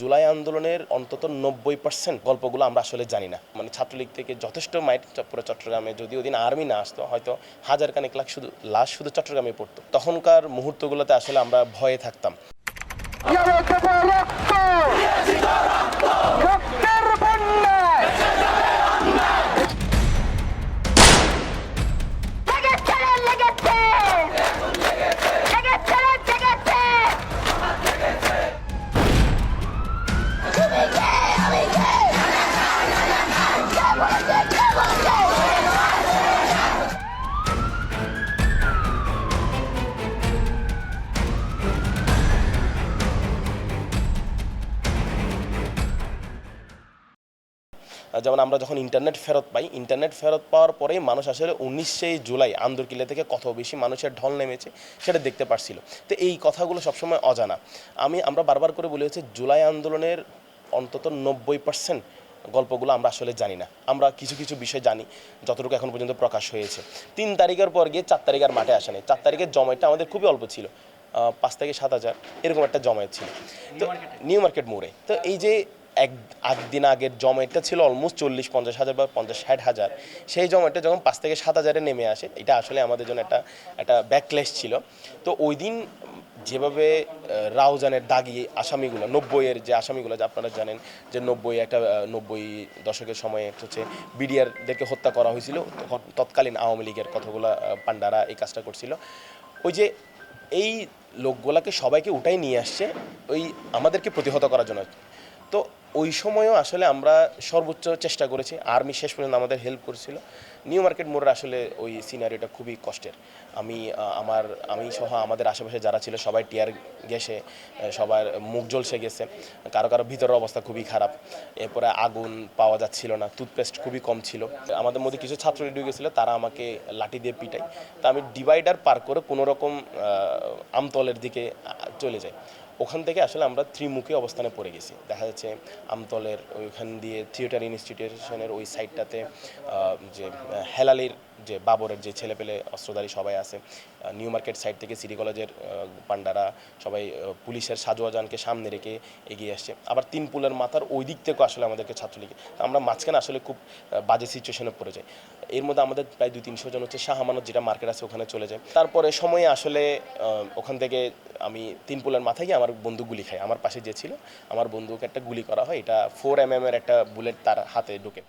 জুলাই আন্দোলনের অন্তত নব্বই পার্সেন্ট গল্পগুলো আমরা আসলে জানি না। মানে ছাত্রলীগ থেকে যথেষ্ট মাইট পুরো চট্টগ্রামে যদি ওদিন আর্মি না আসতো, হয়তো হাজার কানেক লাখ শুধু, লাশ শুধু চট্টগ্রামে পড়তো। তখনকার মুহূর্তগুলোতে আসলে আমরা ভয়ে থাকতাম। রক্ত! যেমন আমরা যখন ইন্টারনেট ফেরত পাই ইন্টারনেট ফেরত পাওয়ার পরেই মানুষ আসলে উনিশে জুলাই আন্দরকিল্লা থেকে কত বেশি মানুষের ঢল নেমেছে সেটা দেখতে পারছিল। তো এই কথাগুলো সবসময় অজানা। আমি আমরা বারবার করে বলি হচ্ছে জুলাই আন্দোলনের অন্তত নব্বই পার্সেন্ট গল্পগুলো আমরা আসলে জানি না। আমরা কিছু কিছু বিষয় জানি যতটুকু এখন পর্যন্ত প্রকাশ হয়েছে। তিন তারিখের পর গিয়ে চার তারিখ আর মাঠে আসেনি। চার তারিখের জমায়েতটা আমাদের খুবই অল্প ছিল। পাঁচ থেকে সাত হাজার এরকম একটা জমায়েত ছিল। তো নিউ মার্কেট মোড়ে। তো এই যে এক আট দিন আগের জমায়েতটা ছিল অলমোস্ট চল্লিশ পঞ্চাশ হাজার বা পঞ্চাশ ষাট হাজার। সেই জমায়েতটা যখন পাঁচ থেকে সাত হাজারে নেমে আসে এটা আসলে আমাদের জন্য একটা একটা ব্যাকলেস ছিল। তো ওই দিন যেভাবে রাউজানের দাগি আসামিগুলো নব্বইয়ের যে আসামিগুলো যে আপনারা জানেন যে নব্বই একটা নব্বই দশকের সময়ে হচ্ছে বিডিআরদেরকে হত্যা করা হয়েছিল তৎকালীন আওয়ামী লীগের কতগুলো আহ, পান্ডারা এই কাজটা করছিল। ওই যে এই লোকগুলাকে সবাইকে উঠাই নিয়ে আসছে ওই আমাদেরকে প্রতিহত করার জন্য। তো ওই সময়ও আসলে আমরা সর্বোচ্চ চেষ্টা করেছি। আর্মি শেষ পর্যন্ত আমাদের হেল্প করেছিল। নিউ মার্কেট মোড়ের আসলে ওই সিনারিটা খুবই কষ্টের। আমি আমার, আমি সহ আমাদের আশেপাশে যারা ছিল সবাই টিয়ার গেছে সবার মুখ জ্বলসে গেছে। কারও কারও ভিতরের অবস্থা খুবই খারাপ। এরপরে আগুন পাওয়া যাচ্ছিল না টুথপেস্ট খুবই কম ছিল। আমাদের মধ্যে কিছু ছাত্র রেডি গেছিল, তারা আমাকে লাঠি দিয়ে পিটাই তা আমি ডিভাইডার পার করে কোনো রকম আমতলের দিকে চলে যায়। ওখান থেকে আসলে আমরা ত্রিমুখী অবস্থানে পড়ে গেছি। দেখা যাচ্ছে আমতলের ওইখান দিয়ে থিয়েটার ইনস্টিটিউশনের ওই সাইডটাতে যে হেলালির যে বাবরের যে ছেলেপেলে অস্ত্রধারী সবাই আছে নিউ মার্কেট সাইড থেকে সিটি কলেজের পান্ডারা সবাই পুলিশের সাজোয়াজানকে সামনে রেখে এগিয়ে আসছে। আবার তিন পুলের মাথার ওই দিক থেকেও আসলে আমাদেরকে ছাত্রলীগে আমরা মাঝখানে আসলে খুব বাজে সিচুয়েশনে পড়ে যাই। এর মধ্যে আমাদের প্রায় দুই তিনশো জন হচ্ছে শাহমানত যেটা মার্কেট আছে ওখানে চলে যায়। তারপরে সময়ে আসলে ওখান থেকে আমি তিন পুলের মাথায় গিয়ে আমার বন্ধু গুলি খাই। আমার পাশে যে ছিল, আমার বন্ধুকে একটা গুলি করা হয়। এটা ফোর এম এর একটা বুলেট তার হাতে ঢুকে।